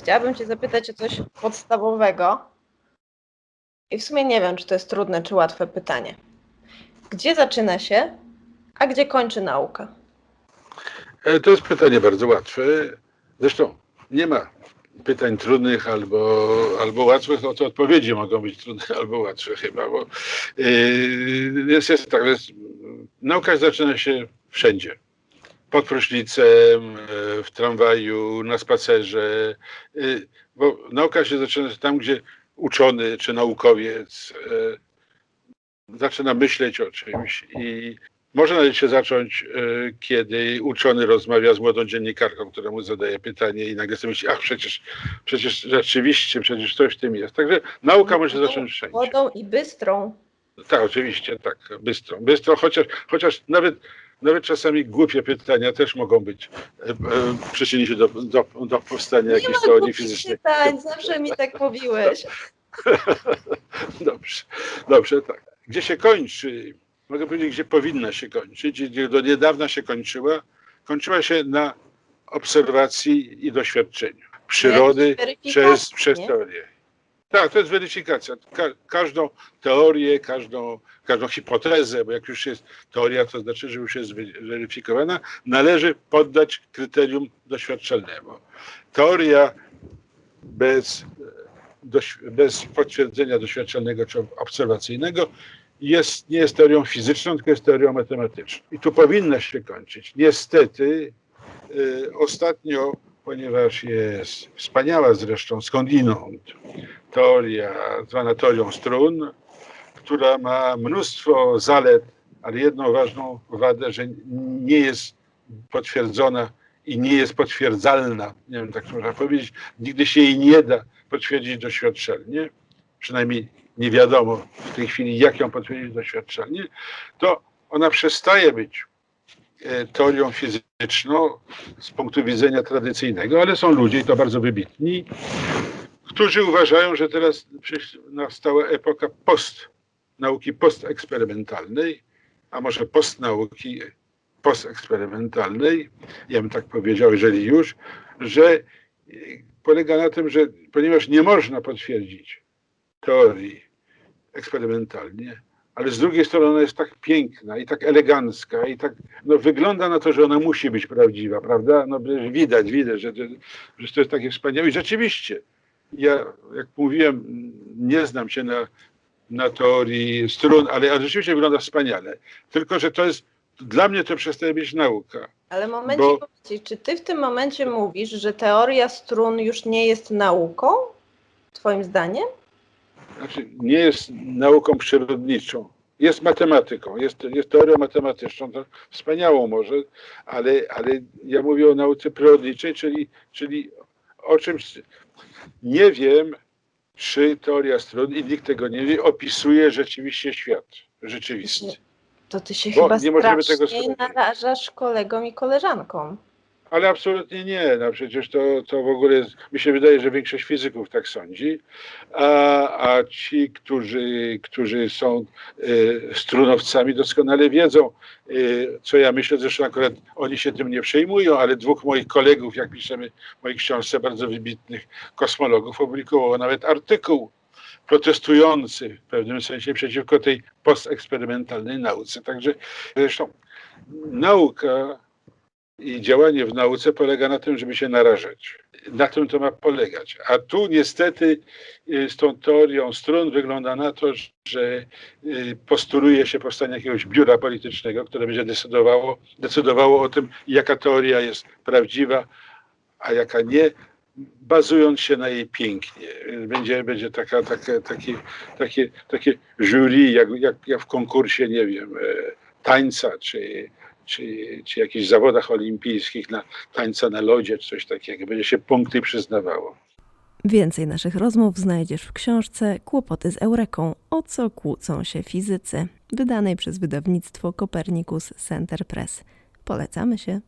Chciałabym Cię zapytać o coś podstawowego. I w sumie nie wiem, czy to jest trudne, czy łatwe pytanie. Gdzie zaczyna się, a gdzie kończy nauka? E, To jest pytanie bardzo łatwe. Zresztą nie ma pytań trudnych albo, albo łatwych, o to odpowiedzi mogą być trudne albo łatwe chyba, bo yy, jest, jest tak, jest, nauka zaczyna się wszędzie. Pod prysznicem, e, w tramwaju, na spacerze, yy, bo nauka się zaczyna tam, gdzie uczony czy naukowiec e, zaczyna myśleć o czymś i może nawet się zacząć, e, kiedy uczony rozmawia z młodą dziennikarką, która mu zadaje pytanie i nagle sobie myśli, ach przecież, przecież rzeczywiście, przecież coś w tym jest. Także nauka może zacząć wszędzie. Młodą i bystrą. Tak, oczywiście, tak, bystro. Bystro, chociaż, chociaż nawet, nawet czasami głupie pytania też mogą być, e, e, przyczynić się do, do, do powstania Nie jakiejś teorii fizycznej. pytań, zawsze mi tak mówiłeś. Dobrze, dobrze, tak. Gdzie się kończy, mogę powiedzieć, gdzie powinna się kończyć, gdzie do niedawna się kończyła, kończyła się na obserwacji i doświadczeniu przyrody przez, przez teorię. Tak, to jest weryfikacja. Ka każdą teorię, każdą, każdą hipotezę, bo jak już jest teoria, to znaczy, że już jest weryfikowana, należy poddać kryterium doświadczalnemu. Teoria bez, doś- bez potwierdzenia doświadczalnego czy obserwacyjnego jest, nie jest teorią fizyczną, tylko jest teorią matematyczną. I tu powinna się kończyć. Niestety y, ostatnio, ponieważ jest wspaniała zresztą skądinąd teoria zwana teorią strun, która ma mnóstwo zalet, ale jedną ważną wadę, że nie jest potwierdzona i nie jest potwierdzalna, nie wiem, tak można powiedzieć, nigdy się jej nie da potwierdzić doświadczalnie, przynajmniej nie wiadomo w tej chwili, jak ją potwierdzić doświadczalnie, to ona przestaje być e, teorią fizyczną z punktu widzenia tradycyjnego, ale są ludzie, i to bardzo wybitni, którzy uważają, że teraz nastała epoka post, nauki posteksperymentalnej, a może postnauki posteksperymentalnej, ja bym tak powiedział, jeżeli już, że polega na tym, że ponieważ nie można potwierdzić teorii eksperymentalnie, ale z drugiej strony ona jest tak piękna i tak elegancka i tak, no wygląda na to, że ona musi być prawdziwa, prawda? No widać, widać, że, że, że to jest takie wspaniałe i rzeczywiście, ja, jak mówiłem, nie znam się na, na teorii strun, ale, ale rzeczywiście wygląda wspaniale. Tylko, że to jest, dla mnie to przestaje być nauka. Ale momencie, Bo- czy ty w tym momencie mówisz, że teoria strun już nie jest nauką? Twoim zdaniem? Znaczy, nie jest nauką przyrodniczą. Jest matematyką, jest, jest teorią matematyczną, to wspaniałą może, ale, ale ja mówię o nauce przyrodniczej, czyli, czyli o czymś. Nie wiem, czy teoria strun, i nikt tego nie wie, opisuje rzeczywiście świat rzeczywisty. To ty się Bo chyba nie możemy tego strasznie narażasz kolegom i koleżankom. Ale absolutnie nie. No przecież to, to w ogóle jest, mi się wydaje, że większość fizyków tak sądzi, a, a ci, którzy, którzy są y, strunowcami, doskonale wiedzą, y, co ja myślę. Zresztą akurat oni się tym nie przejmują, ale dwóch moich kolegów, jak piszemy w mojej książce, bardzo wybitnych kosmologów, opublikowało nawet artykuł protestujący w pewnym sensie przeciwko tej posteksperymentalnej nauce. Także zresztą nauka i działanie w nauce polega na tym, żeby się narażać. Na tym to ma polegać. A tu niestety y, z tą teorią strun wygląda na to, że y, postuluje się powstanie jakiegoś biura politycznego, które będzie decydowało, decydowało o tym, jaka teoria jest prawdziwa, a jaka nie, bazując się na jej pięknie. Będzie, będzie taka, takie, takie, takie, takie jury, jak, jak, jak w konkursie, nie wiem, e, tańca, czy, czy, czy jakichś zawodach olimpijskich na tańca na lodzie, czy coś takiego. Będzie się punkty przyznawało. Więcej naszych rozmów znajdziesz w książce Kłopoty z Eureką, o co kłócą się fizycy, wydanej przez wydawnictwo Copernicus Center Press. Polecamy się.